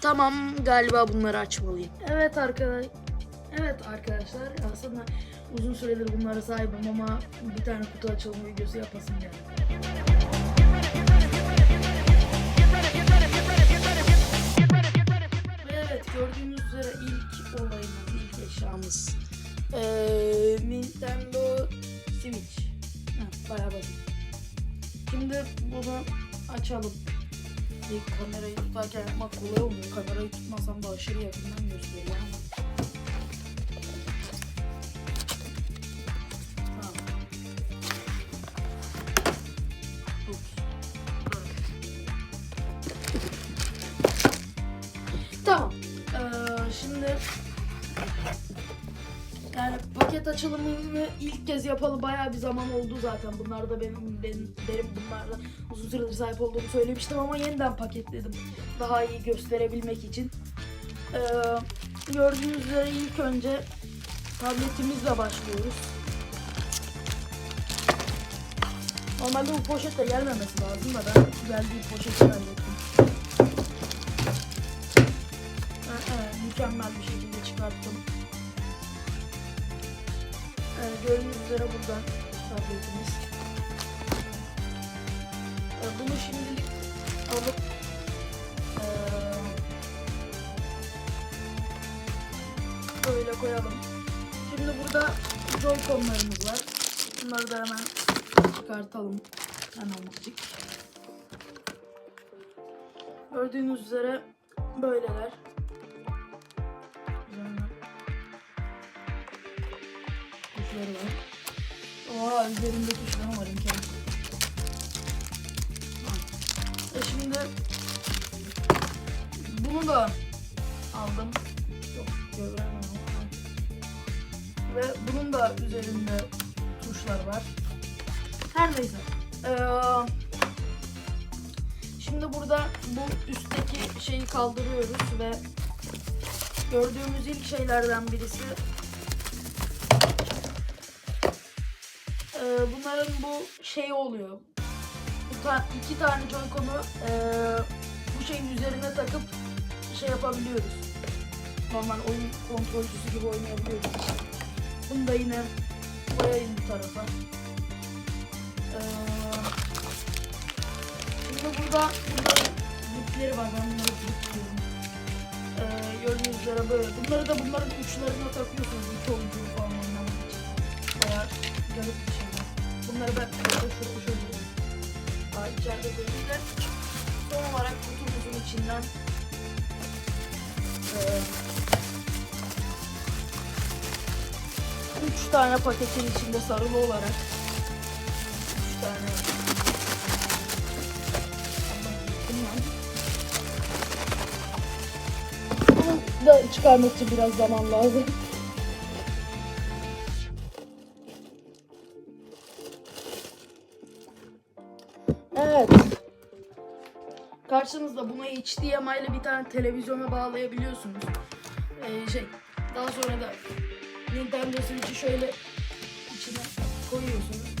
Tamam galiba bunları açmalıyım. Evet arkadaş. Evet arkadaşlar aslında uzun süredir bunlara sahibim ama bir tane kutu açılımı videosu yapasım geldi. Evet gördüğünüz üzere ilk olayımız, ilk eşyamız ee, Nintendo Switch. Heh, bayağı basit. Şimdi bunu açalım. İlk kamerayı tutarken yapmak kolay olmuyor. Kamerayı tutmasam da aşırı yakından gösteriyor ama. Tamam. Ee, şimdi yani paket açılımını ilk kez yapalı bayağı bir zaman oldu zaten. Bunlar da benim, benim, benim bunlarla uzun süredir sahip olduğumu söylemiştim ama yeniden paketledim. Daha iyi gösterebilmek için. Ee, gördüğünüz üzere ilk önce tabletimizle başlıyoruz. Normalde bu poşetle gelmemesi lazım da ben geldiği poşeti hallettim. Ha, mükemmel bir şekilde çıkarttım. Ee, gördüğünüz üzere burada tabletimiz. Ee, bunu şimdilik alıp ee, böyle koyalım. Şimdi burada Joy-Con'larımız var. Bunları da hemen çıkartalım. Hemencik. Gördüğünüz üzere böyleler. Tuşları var. Oha üzerinde tuşları var imkan. E şimdi bunu da aldım. Çok göremem. Ve bunun da üzerinde tuşlar var. Her neyse. Ee, şimdi burada bu üstteki şeyi kaldırıyoruz ve gördüğümüz ilk şeylerden birisi Ee, bunların bu şey oluyor. Bu ta- iki tane Joy-Con'u ee, bu şeyin üzerine takıp şey yapabiliyoruz. Normal oyun kontrolcüsü gibi oynayabiliyoruz. Bunu da yine koyayım bu tarafa. Ee, şimdi burada bunların dipleri var. Ben bunları dip diyorum. Ee, gördüğünüz üzere böyle. Bunları da bunların uçlarına takıyorsunuz. Üç oyuncu falan Burada şurada şöyle daha içeride koyayım da son olarak kutumuzun içinden eee, üç tane paketin içinde sarılı olarak üç tane da çıkarmak için biraz zaman lazım. Karşınızda bunu HDMI ile bir tane televizyona bağlayabiliyorsunuz. Ee, şey, daha sonra da Nintendo Switch'i şöyle içine koyuyorsunuz.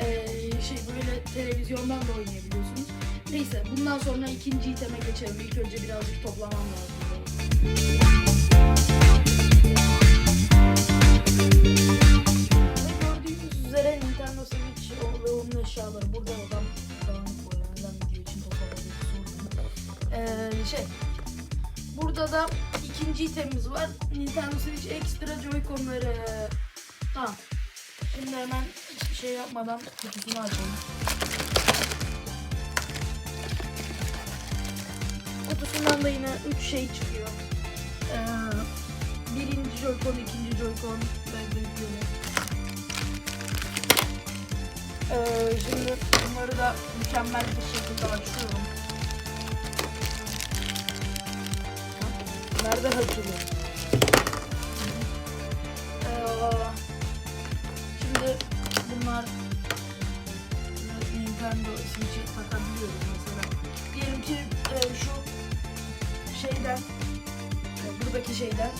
Ee, şey böyle televizyondan da oynayabiliyorsunuz. Neyse bundan sonra ikinci iteme geçelim. İlk önce birazcık toplamam lazım. Ve gördüğünüz üzere Nintendo Switch şey burada da ikinci itemimiz var. Nintendo Switch Extra Joy-Con'ları. Tamam. Şimdi hemen hiçbir şey yapmadan kutusunu açalım. Kutusundan da yine 3 şey çıkıyor. Ee, birinci Joy-Con, ikinci Joy-Con ve büyükleri. Ee, şimdi bunları da mükemmel bir şekilde açıyorum. Nerede? Ee, şimdi bunlar Nintendo Switch'e takabiliyoruz mesela. Diyelim ki e, şu şeyden e, buradaki şeyden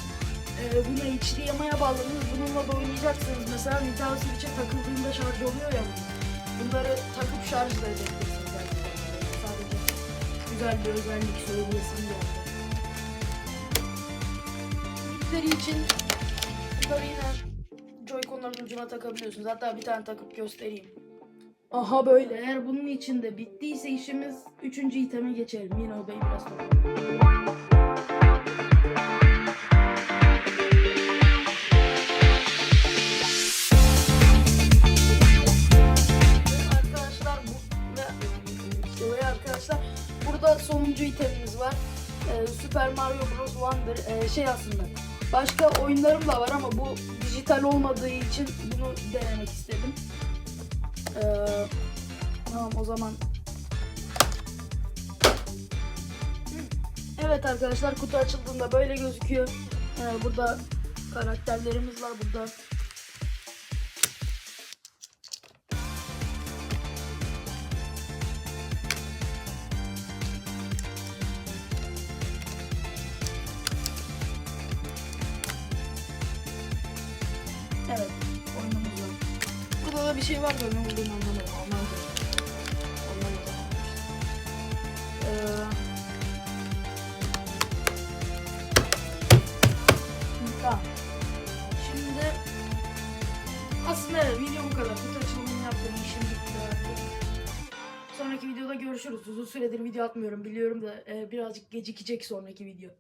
e, bunu HDMI'ye bağladınız bununla da oynayacaksınız. Mesela Nintendo Switch'e takıldığında şarj oluyor ya bunlar. Bunları takıp şarj da edebilirsiniz. Sadece güzel bir özellik söyleyesim geldi. Gösterişleri için bunları yine Joy-Con'ların ucuna takabiliyorsunuz. Hatta bir tane takıp göstereyim. Aha böyle. Eğer bunun içinde bittiyse işimiz üçüncü iteme geçelim. Yine o beyi biraz sonra. Arkadaşlar bu ve böyle arkadaşlar burada sonuncu itemimiz var. Ee, Super Mario Bros. Wonder Ee, şey aslında başka oyunlarım da var ama bu dijital olmadığı için bunu denemek istedim. Ee, tamam o zaman. Evet arkadaşlar kutu açıldığında böyle gözüküyor. Ee, burada karakterlerimiz var burada. Burada da bir şey var da ne olduğunu anlamadım. Almanca. Almanca. Ee, tamam. Şimdi aslında evet, video bu kadar. Kutu açılımını yaptım. işim bitti artık. Sonraki videoda görüşürüz. Uzun süredir video atmıyorum biliyorum da e, birazcık gecikecek sonraki video.